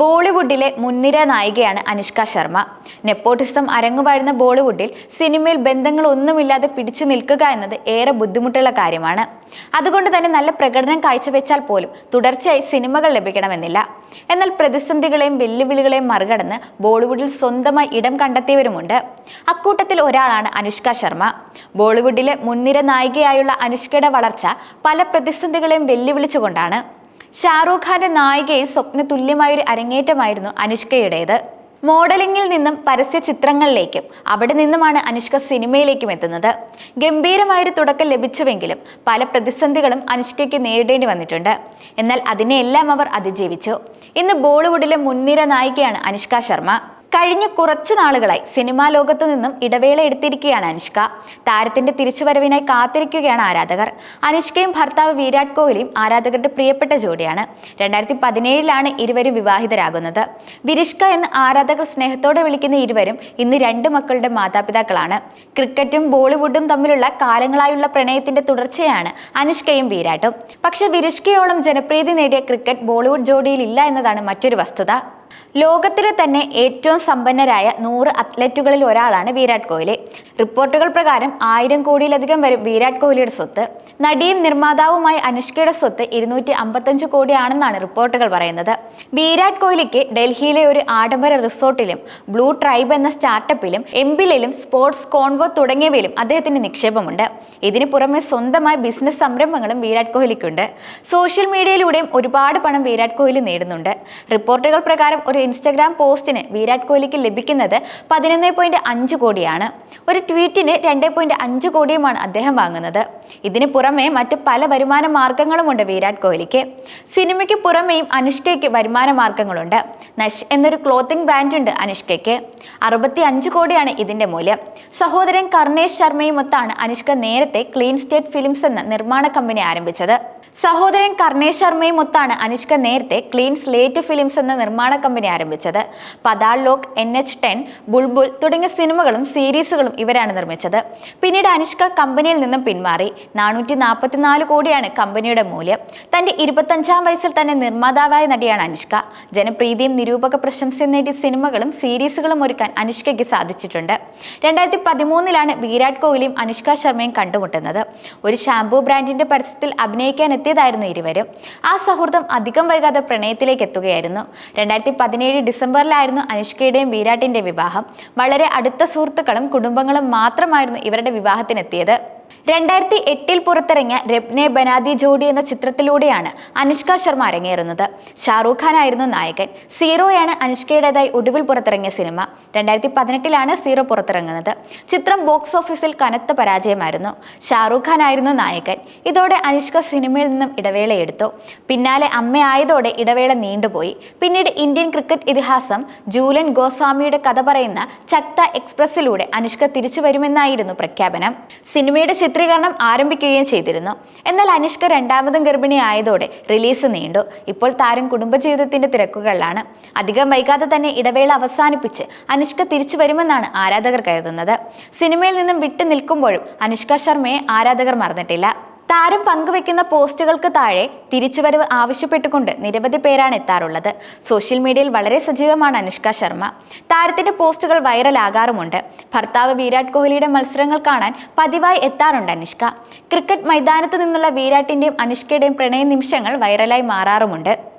ബോളിവുഡിലെ മുൻനിര നായികയാണ് അനുഷ്ക ശർമ്മ. നെപ്പോട്ടിസം അരങ്ങുവാഴുന്ന ബോളിവുഡിൽ സിനിമയിൽ ബന്ധങ്ങളൊന്നുമില്ലാതെ പിടിച്ചു നിൽക്കുക എന്നത് ഏറെ ബുദ്ധിമുട്ടുള്ള കാര്യമാണ്. അതുകൊണ്ട് തന്നെ നല്ല പ്രകടനം കാഴ്ചവെച്ചാൽ പോലും തുടർച്ചയായി സിനിമകൾ ലഭിക്കണമെന്നില്ല. എന്നാൽ പ്രതിസന്ധികളെയും വെല്ലുവിളികളെയും മറികടന്ന് ബോളിവുഡിൽ സ്വന്തമായി ഇടം കണ്ടെത്തിയവരുമുണ്ട്. അക്കൂട്ടത്തിൽ ഒരാളാണ് അനുഷ്ക ശർമ്മ. ബോളിവുഡിലെ മുൻനിര നായികയായുള്ള അനുഷ്കയുടെ വളർച്ച പല പ്രതിസന്ധികളെയും വെല്ലുവിളിച്ചുകൊണ്ടാണ്. ഷാറൂഖ് ഖാന്റെ നായികയെ സ്വപ്ന തുല്യമായ ഒരു അരങ്ങേറ്റമായിരുന്നു അനുഷ്കയുടേത്. മോഡലിംഗിൽ നിന്നും പരസ്യ ചിത്രങ്ങളിലേക്കും അവിടെ നിന്നുമാണ് അനുഷ്ക സിനിമയിലേക്കും എത്തുന്നത്. ഗംഭീരമായൊരു തുടക്കം ലഭിച്ചുവെങ്കിലും പല പ്രതിസന്ധികളും അനുഷ്കയ്ക്ക് നേരിടേണ്ടി വന്നിട്ടുണ്ട്. എന്നാൽ അതിനെയെല്ലാം അവർ അതിജീവിച്ചു. ഇന്ന് ബോളിവുഡിലെ മുൻനിര നായികയാണ് അനുഷ്ക ശർമ്മ. കഴിഞ്ഞ കുറച്ചു നാളുകളായി സിനിമാ ലോകത്തു നിന്നും ഇടവേള എടുത്തിരിക്കുകയാണ് അനുഷ്ക. താരത്തിന്റെ തിരിച്ചുവരവിനായി കാത്തിരിക്കുകയാണ് ആരാധകർ. അനുഷ്കയും ഭർത്താവ് വിരാട് കോഹ്ലിയും ആരാധകരുടെ പ്രിയപ്പെട്ട ജോഡിയാണ്. രണ്ടായിരത്തി പതിനേഴിലാണ് ഇരുവരും വിവാഹിതരാകുന്നത്. വിരിഷ്ക എന്ന് ആരാധകർ സ്നേഹത്തോടെ വിളിക്കുന്ന ഇരുവരും ഇന്ന് രണ്ട് മക്കളുടെ മാതാപിതാക്കളാണ്. ക്രിക്കറ്റും ബോളിവുഡും തമ്മിലുള്ള കാലങ്ങളായുള്ള പ്രണയത്തിന്റെ തുടർച്ചയാണ് അനുഷ്കയും വിരാട്ടും. പക്ഷെ വിരിഷ്കയോളം ജനപ്രീതി നേടിയ ക്രിക്കറ്റ് ബോളിവുഡ് ജോഡിയിൽ ഇല്ല എന്നതാണ് മറ്റൊരു വസ്തുത. ലോകത്തിലെ തന്നെ ഏറ്റവും സമ്പന്നരായ നൂറ് അത്ലറ്റുകളിൽ ഒരാളാണ് വിരാട് കോഹ്ലി. റിപ്പോർട്ടുകൾ പ്രകാരം ആയിരം കോടിയിലധികം വരും വിരാട് കോഹ്ലിയുടെ സ്വത്ത്. നടിയും നിർമ്മാതാവുമായ അനുഷ്കയുടെ സ്വത്ത് ഇരുന്നൂറ്റി അമ്പത്തഞ്ച് കോടിയാണെന്നാണ് റിപ്പോർട്ടുകൾ പറയുന്നത്. വിരാട് കോഹ്ലിക്ക് ഡൽഹിയിലെ ഒരു ആഡംബര റിസോർട്ടിലും ബ്ലൂ ട്രൈബ് എന്ന സ്റ്റാർട്ടപ്പിലും എംബിലിലും സ്പോർട്സ് കോൺവോ തുടങ്ങിയവയിലും അദ്ദേഹത്തിന് നിക്ഷേപമുണ്ട്. ഇതിനു പുറമെ സ്വന്തമായ ബിസിനസ് സംരംഭങ്ങളും വിരാട് കോഹ്ലിക്കുണ്ട്. സോഷ്യൽ മീഡിയയിലൂടെയും ഒരുപാട് പണം വിരാട് കോഹ്ലി നേടുന്നുണ്ട്. റിപ്പോർട്ടുകൾ പ്രകാരം ഒരു ഇൻസ്റ്റഗ്രാം പോസ്റ്റിന് വിരാട് കോഹ്ലിക്ക് ലഭിക്കുന്നത് പതിനൊന്ന് പോയിന്റ് അഞ്ച് കോടിയാണ്. ഒരു ട്വീറ്റിന് രണ്ട് പോയിന്റ് അഞ്ച് കോടിയുമാണ് അദ്ദേഹം വാങ്ങുന്നത്. ഇതിന് പുറമേ മറ്റ് പല വരുമാന മാർഗങ്ങളുമുണ്ട് വിരാട് കോഹ്ലിക്ക്. സിനിമയ്ക്ക് പുറമെയും അനുഷ്കയ്ക്ക് വരുമാന മാർഗങ്ങളുണ്ട്. നഷ് എന്നൊരു ക്ലോത്തിംഗ് ബ്രാൻഡ് ഉണ്ട് അനുഷ്കയ്ക്ക്. അറുപത്തി അഞ്ച് കോടിയാണ് ഇതിന്റെ മൂല്യം. സഹോദരൻ കർണേഷ് ശർമ്മയും ഒത്താണ് അനുഷ്ക നേരത്തെ ക്ലീൻ സ്റ്റേറ്റ് ഫിലിംസ് എന്ന നിർമ്മാണ കമ്പനി ആരംഭിച്ചത്. സഹോദരൻ കർണേഷ് ശർമ്മയും ഒത്താണ് അനുഷ്ക നേരത്തെ ക്ലീൻ സ്ലേറ്റ് ഫിലിംസ് എന്ന നിർമ്മാണ കമ്പനി ആരംഭിച്ചത്. Paatal Lok N H ten Bulbbul തുടങ്ങിയ സിനിമകളും സീരീസുകളും ഇവരാണ് നിർമ്മിച്ചത്. പിന്നീട് അനുഷ്ക കമ്പനിയിൽ നിന്നും പിന്മാറി. നാനൂറ്റി നാൽപ്പത്തിനാല് കോടിയാണ് കമ്പനിയുടെ മൂല്യം. തന്റെ ഇരുപത്തഞ്ചാം വയസ്സിൽ തന്നെ നിർമ്മാതാവായ നടിയാണ് അനുഷ്ക. ജനപ്രീതിയും നിരൂപക പ്രശംസയും നേടിയ സിനിമകളും സീരീസുകളും ഒരുക്കാൻ അനുഷ്കയ്ക്ക് സാധിച്ചിട്ടുണ്ട്. രണ്ടായിരത്തി പതിമൂന്നിലാണ് വിരാട് കോഹ്ലിയും അനുഷ്ക ശർമ്മയും കണ്ടുമുട്ടുന്നത്. ഒരു ഷാംപൂ ബ്രാൻഡിന്റെ പരസ്യത്തിൽ അഭിനയിക്കാൻ എത്തിയതായിരുന്നു ഇരുവരും. ആ സൗഹൃദം അധികം വൈകാതെ പ്രണയത്തിലേക്ക് എത്തുകയായിരുന്നു. രണ്ടായിരത്തി പതിനേഴ് ഡിസംബറിലായിരുന്നു അനുഷ്കയുടെയും വിരാട്ടിന്റെ വിവാഹം. വളരെ അടുത്ത സുഹൃത്തുക്കളും കുടുംബങ്ങളും മാത്രമായിരുന്നു ഇവരുടെ വിവാഹത്തിനെത്തിയത്. രണ്ടായിരത്തി എട്ടിൽ പുറത്തിറങ്ങിയ രബ്നെ ബനാദി ജോഡി എന്ന ചിത്രത്തിലൂടെയാണ് അനുഷ്ക ശർമ്മ അരങ്ങേറുന്നത്. ഷാറൂഖ് ഖാൻ ആയിരുന്നു നായകൻ. സീറോയാണ് അനുഷ്കയുടേതായി ഒടുവിൽ പുറത്തിറങ്ങിയ സിനിമ. രണ്ടായിരത്തി പതിനെട്ടിലാണ് സീറോ പുറത്തിറങ്ങുന്നത്. ചിത്രം ബോക്സ് ഓഫീസിൽ കനത്ത പരാജയമായിരുന്നു. ഷാറൂഖ് ഖാൻ ആയിരുന്നു നായകൻ. ഇതോടെ അനുഷ്ക സിനിമയിൽ നിന്നും ഇടവേളയെടുത്തു പിന്നാലെ അമ്മയായതോടെ ഇടവേള നീണ്ടുപോയി. പിന്നീട് ഇന്ത്യൻ ക്രിക്കറ്റ് ഇതിഹാസം ജൂലൻ ഗോസ്വാമിയുടെ കഥ പറയുന്ന ചക്ത എക്സ്പ്രസിലൂടെ അനുഷ്ക തിരിച്ചുവരുമെന്നായിരുന്നു പ്രഖ്യാപനം. സിനിമയുടെ ചിത്രീകരണം ആരംഭിക്കുകയും ചെയ്തിരുന്നു. എന്നാൽ അനുഷ്ക രണ്ടാമതും ഗർഭിണി ആയതോടെ റിലീസ് നീണ്ടു. ഇപ്പോൾ താരം കുടുംബജീവിതത്തിന്റെ തിരക്കുകളിലാണ്. അധികം വൈകാതെ തന്നെ ഇടവേള അവസാനിപ്പിച്ച് അനുഷ്ക തിരിച്ചു വരുമെന്നാണ് ആരാധകർ കരുതുന്നത്. സിനിമയിൽ നിന്നും വിട്ടു നിൽക്കുമ്പോഴും അനുഷ്ക ശർമ്മയെ ആരാധകർ മറന്നിട്ടില്ല. താരം പങ്കുവെക്കുന്ന പോസ്റ്റുകൾക്ക് താഴെ തിരിച്ചുവരവ് ആവശ്യപ്പെട്ടുകൊണ്ട് നിരവധി പേരാണ് എത്താറുള്ളത്. സോഷ്യൽ മീഡിയയിൽ വളരെ സജീവമാണ് അനുഷ്ക ശർമ്മ. താരത്തിന്റെ പോസ്റ്റുകൾ വൈറലാകാറുമുണ്ട്. ഭർത്താവ് വിരാട് കോഹ്ലിയുടെ മത്സരങ്ങൾ കാണാൻ പതിവായി എത്താറുണ്ട് അനുഷ്ക. ക്രിക്കറ്റ് മൈതാനത്ത് നിന്നുള്ള വിരാട്ടിന്റെയും അനുഷ്കയുടെയും പ്രണയ നിമിഷങ്ങൾ വൈറലായി മാറാറുമുണ്ട്.